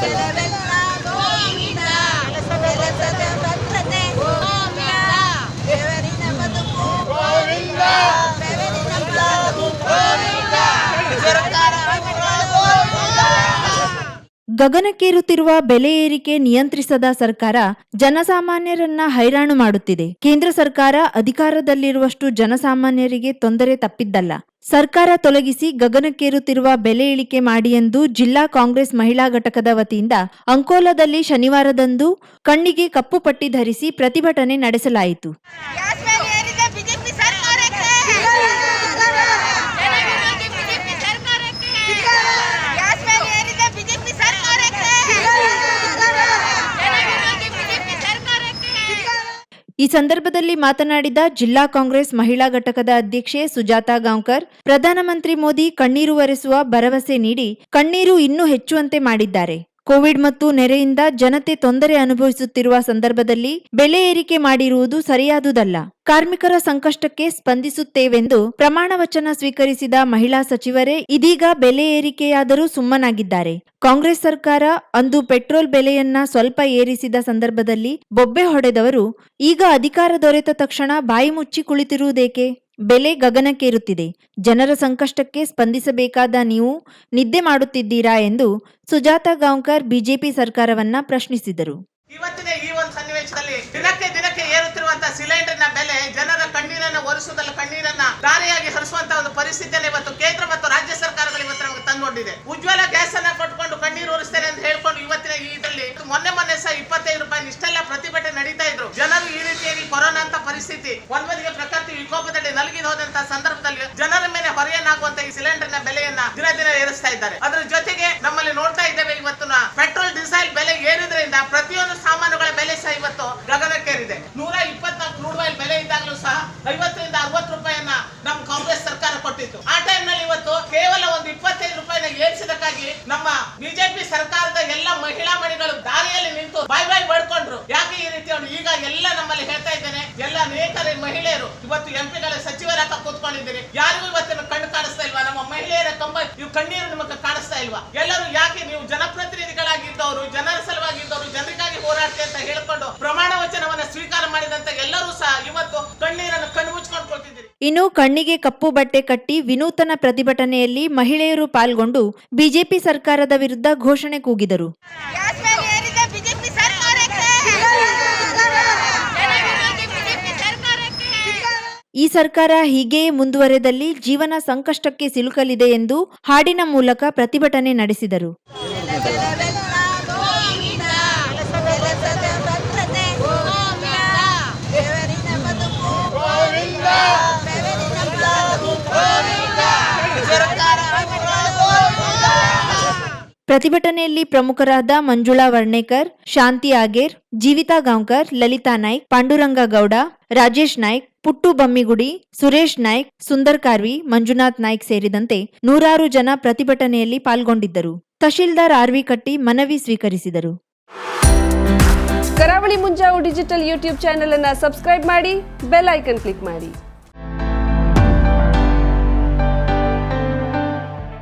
Gracias. ಗಗನಕ್ಕೇರುತ್ತಿರುವ ಬೆಲೆ ಏರಿಕೆ ನಿಯಂತ್ರಿಸದ ಸರ್ಕಾರ ಜನಸಾಮಾನ್ಯರನ್ನ ಹೈರಾಣು ಮಾಡುತ್ತಿದೆ. ಕೇಂದ್ರ ಸರ್ಕಾರ ಅಧಿಕಾರದಲ್ಲಿರುವಷ್ಟು ಜನಸಾಮಾನ್ಯರಿಗೆ ತೊಂದರೆ ತಪ್ಪಿದ್ದಲ್ಲ. ಸರ್ಕಾರ ತೊಲಗಿಸಿ ಗಗನಕ್ಕೇರುತ್ತಿರುವ ಬೆಲೆ ಇಳಿಕೆ ಮಾಡಿ ಎಂದು ಜಿಲ್ಲಾ ಕಾಂಗ್ರೆಸ್ ಮಹಿಳಾ ಘಟಕದ ವತಿಯಿಂದ ಅಂಕೋಲಾದಲ್ಲಿ ಶನಿವಾರದಂದು ಕಣ್ಣಿಗೆ ಕಪ್ಪು ಪಟ್ಟಿ ಧರಿಸಿ ಪ್ರತಿಭಟನೆ ನಡೆಸಲಾಯಿತು ಗ್ಯಾಸ್ ಮೇಲೆ ಏರಿದ ಬಿಜೆಪಿ ಸರ್ಕಾರಕ್ಕೆ ಜನವಿರೋಧಿ ಬಿಜೆಪಿ ಸರ್ಕಾರಕ್ಕೆ ಗ್ಯಾಸ್ ಮೇಲೆ ಏರಿದ ಬಿಜೆಪಿ ಸರ್ಕಾರಕ್ಕೆ ಜನವಿರೋಧಿ ಬಿಜೆಪಿ ಸರ್ಕಾರಕ್ಕೆ ಈ ಸಂದರ್ಭದಲ್ಲಿ ಮಾತನಾಡಿದ ಜಿಲ್ಲಾ ಕಾಂಗ್ರೆಸ್ ಮಹಿಳಾ ಘಟಕದ ಅಧ್ಯಕ್ಷೆ ಸುಜಾತಾ ಗಾಂವ್ಕರ್, ಪ್ರಧಾನಮಂತ್ರಿ ಮೋದಿ ಕಣ್ಣೀರು ಒರೆಸುವ ಭರವಸೆ ನೀಡಿ ಕಣ್ಣೀರು ಇನ್ನೂ ಹೆಚ್ಚುವಂತೆ ಮಾಡಿದ್ದಾರೆ. ಕೋವಿಡ್ ಮತ್ತು ನೆರೆಯಿಂದ ಜನತೆ ತೊಂದರೆ ಅನುಭವಿಸುತ್ತಿರುವ ಸಂದರ್ಭದಲ್ಲಿ ಬೆಲೆ ಏರಿಕೆ ಮಾಡಿರುವುದು ಸರಿಯಾದುದಲ್ಲ. ಕಾರ್ಮಿಕರ ಸಂಕಷ್ಟಕ್ಕೆ ಸ್ಪಂದಿಸುತ್ತೇವೆಂದು ಪ್ರಮಾಣ ವಚನ ಸ್ವೀಕರಿಸಿದ ಮಹಿಳಾ ಸಚಿವರೇ ಇದೀಗ ಬೆಲೆ ಏರಿಕೆಯಾದರೂ ಸುಮ್ಮನಾಗಿದ್ದಾರೆ. ಕಾಂಗ್ರೆಸ್ ಸರ್ಕಾರ ಅಂದು ಪೆಟ್ರೋಲ್ ಬೆಲೆಯನ್ನ ಸ್ವಲ್ಪ ಏರಿಸಿದ ಸಂದರ್ಭದಲ್ಲಿ ಬೊಬ್ಬೆ ಹೊಡೆದವರು ಈಗ ಅಧಿಕಾರ ದೊರೆತ ತಕ್ಷಣ ಬಾಯಿ ಮುಚ್ಚಿ ಕುಳಿತಿರುವುದೇಕೆ? ಬೆಲೆ ಗಗನಕ್ಕೇರುತ್ತಿದೆ. ಜನರ ಸಂಕಷ್ಟಕ್ಕೆ ಸ್ಪಂದಿಸಬೇಕಾದ ನೀವು ನಿದ್ದೆ ಮಾಡುತ್ತಿದ್ದೀರಾ ಎಂದು ಸುಜಾತ ಗಾಂವ್ಕರ್ ಬಿಜೆಪಿ ಸರ್ಕಾರವನ್ನ ಪ್ರಶ್ನಿಸಿದರು. ಇವತ್ತಿನ ಈ ಒಂದು ಸನ್ನಿವೇಶದಲ್ಲಿ ದಿನಕ್ಕೆ ದಿನಕ್ಕೆ ಏರುತ್ತಿರುವಂತಹ ಸಿಲಿಂಡರ್ನ ಬೆಲೆ ಜನರ ಕಣ್ಣೀರನ್ನ ಒರೆಸುವುದಲ್ಲ, ಕಣ್ಣೀರನ್ನ ದಾರಿಯಾಗಿ ಹರಿಸುವಂತಹ ಒಂದು ಪರಿಸ್ಥಿತಿಯನ್ನು ಇವತ್ತು ಕೇಂದ್ರ ಮತ್ತು ರಾಜ್ಯ ಸರ್ಕಾರಗಳು ಇವತ್ತು ನಮಗೆ ತಂದೊಡ್ಡಿದೆ ಉಜ್ವಲ ಗ್ಯಾಸ್ ಅನ್ನ ಕೊಟ್ಕೊಂಡು ಕಣ್ಣೀರು ಒರೆಸ್ತೇನೆ ಅಂತ ಹೇಳ್ಕೊಂಡು ಇವತ್ತಿನ ಈ ಇದರಲ್ಲಿ ಮೊನ್ನೆ ಮೊನ್ನೆ ಸಹ ಇಪ್ಪತ್ತೈದು ರೂಪಾಯಿ ಇಷ್ಟೆಲ್ಲ ಪ್ರತಿಭಟನೆ ನಡೀತಾ ಇದ್ರು. ಜನರು ಈ ರೀತಿಯಾಗಿ ಕೊರೋನಾ ಪರಿಸ್ಥಿತಿ. ಒಂದ್ಬದಿಗೆ ಪ್ರಕೃತಿ, ವಿಕೋಪದಲ್ಲಿ ನಲಗಿ ಹೋದಂತಹ ಸಂದರ್ಭದಲ್ಲಿ ಜನರ ಮೇಲೆ ಹೊರೆಯನ್ನಾಗುವಂತ ಈ ಸಿಲಿಂಡರ್ನ ಬೆಲೆಯನ್ನ ದಿನ ದಿನ ಏರಿಸ್ತಾ ಇದ್ದಾರೆ. ಅದರ ಜೊತೆಗೆ ನಮ್ಮಲ್ಲಿ ನೋಡ್ತಾ ಇದ್ದೇವೆ ಇವತ್ತು ಪೆಟ್ರೋಲ್, ಡೀಸೆಲ್ ಬೆಲೆ ಏರಿದ್ರಿಂದ ಪ್ರತಿಯೊಂದು ಸಾಮಾನುಗಳ ಬೆಲೆ ಸಹ ಇವತ್ತು ಗಗನಕ್ಕೇರಿದೆ. ನೂರ ಇಪ್ಪತ್ನಾಲ್ಕು ಕ್ರೂಡ್ ಆಯಿಲ್ ಬೆಲೆ ಇದ್ದಾಗಲೂ ಸಹ ಐವತ್ತರಿಂದ ಅರವತ್ತು ರೂಪಾಯಿಯನ್ನ ನಮ್ಮ ಕಾಂಗ್ರೆಸ್ ಸರ್ಕಾರ ಕೊಟ್ಟಿತ್ತು. ಆ ಟೈಮ್ನಲ್ಲಿ ಇವತ್ತು ಕೇವಲ ಒಂದು ಇಪ್ಪತ್ತೈದು ರೂಪಾಯಿನ ಏರಿಸಿದಕ್ಕಾಗಿ ನಮ್ಮ ಬಿಜೆಪಿ ಸರ್ಕಾರದ ಎಲ್ಲ ಮಹಿಳಾ ಮಣಿಗಳು ದಾರಿಯಲ್ಲಿ ನಿಂತು ಬಾಯ್ ಬಾಯ್ ಬಡ್ಕೊಂಡ್ರು ಯಾಕೆ ಈ ರೀತಿ ಅವ್ರು ಈಗ ಎಲ್ಲ ನಮ್ಮಲ್ಲಿ ಹೇಳ್ತಾ ಇದ್ದೇನೆ ಎಲ್ಲ ಅನೇಕ ಮಹಿಳೆಯರು ಇವತ್ತು ಎಂಪಿಗಳ ಸಚಿವರಾಗ ಕೂತ್ಕೊಂಡಿದ್ದೀರಿ ಯಾರಿಗೂ ಇವತ್ತಿನ ಕಣ್ಣು ಕಾಣಿಸ್ತಾ ಇಲ್ವಾ? ನಮ್ಮ ಮಹಿಳೆಯರ ಕಂಬ ನೀವು ಕಣ್ಣೀರು ನಿಮಗೆ ಕಾಣಿಸ್ತಾ ಇಲ್ವಾ? ಎಲ್ಲರೂ ಯಾಕೆ ನೀವು ಜನಪ್ರತಿನಿಧಿಗಳಾಗಿದ್ದವರು ಜನರ ಸಲುವಾಗಿದ್ದವರು ಜನರಿಗಾಗಿ ಹೋರಾಡ್ತಿ ಅಂತ ಹೇಳ್ಕೊಂಡು ಪ್ರಮಾಣ ವಚನವನ್ನ ಸ್ವೀಕಾರ ಮಾಡಿದಂತ ಎಲ್ಲರೂ ಸಹ ಇವತ್ತು ಕಣ್ಣೀರನ್ನು ಕಣ್ಣು ಮುಚ್ಕೊಂಡು ಕೊಡ್ತಿದ್ದೀರಿ ಇನ್ನು ಕಣ್ಣಿಗೆ ಕಪ್ಪು ಬಟ್ಟೆ ಕಟ್ಟಿ ವಿನೂತನ ಪ್ರತಿಭಟನೆಯಲ್ಲಿ ಮಹಿಳೆಯರು ಪಾಲ್ಗೊಂಡು ಬಿಜೆಪಿ ಸರ್ಕಾರದ ವಿರುದ್ಧ ಘೋಷಣೆ ಕೂಗಿದರು ಗ್ಯಾಸ್ ಮೇಲೆ ಏರಿದ ಬಿಜೆಪಿ ಸರ್ಕಾರಕ್ಕೆ ಜನವಿರೋಧಿ ಬಿಜೆಪಿ ಸರ್ಕಾರಕ್ಕೆ ಈ ಸರ್ಕಾರ ಹೀಗೆಯೇ ಮುಂದುವರೆದಲ್ಲಿ ಜೀವನ ಸಂಕಷ್ಟಕ್ಕೆ ಸಿಲುಕಲಿದೆ ಎಂದು ಹಾಡಿನ ಮೂಲಕ ಪ್ರತಿಭಟನೆ ನಡೆಸಿದರು. ಪ್ರತಿಭಟನೆಯಲ್ಲಿ ಪ್ರಮುಖರಾದ ಮಂಜುಳಾ ವರ್ಣೇಕರ್, ಶಾಂತಿ ಆಗೇರ್, ಜೀವಿತಾ ಗಾಂವ್ಕರ್, ಲಲಿತಾ ನಾಯ್ಕ್, ಪಾಂಡುರಂಗ ಗೌಡ, ರಾಜೇಶ್ ನಾಯ್ಕ್, ಪುಟ್ಟು ಬಮ್ಮಿಗುಡಿ, ಸುರೇಶ್ ನಾಯ್ಕ್, ಸುಂದರ್ ಕಾರ್ವಿ, ಮಂಜುನಾಥ್ ನಾಯ್ಕ್ ಸೇರಿದಂತೆ ನೂರಾರು ಜನ ಪ್ರತಿಭಟನೆಯಲ್ಲಿ ಪಾಲ್ಗೊಂಡಿದ್ದರು. ತಹಶೀಲ್ದಾರ್ ಆರ್ವಿ ಕಟ್ಟಿ ಮನವಿ ಸ್ವೀಕರಿಸಿದರು. Karavali Munjavu digital YouTube channel ಅನ್ನು ಸಬ್ಸ್ಕ್ರೈಬ್ ಮಾಡಿ, ಬೆಲ್ ಐಕನ್ ಕ್ಲಿಕ್ ಮಾಡಿ.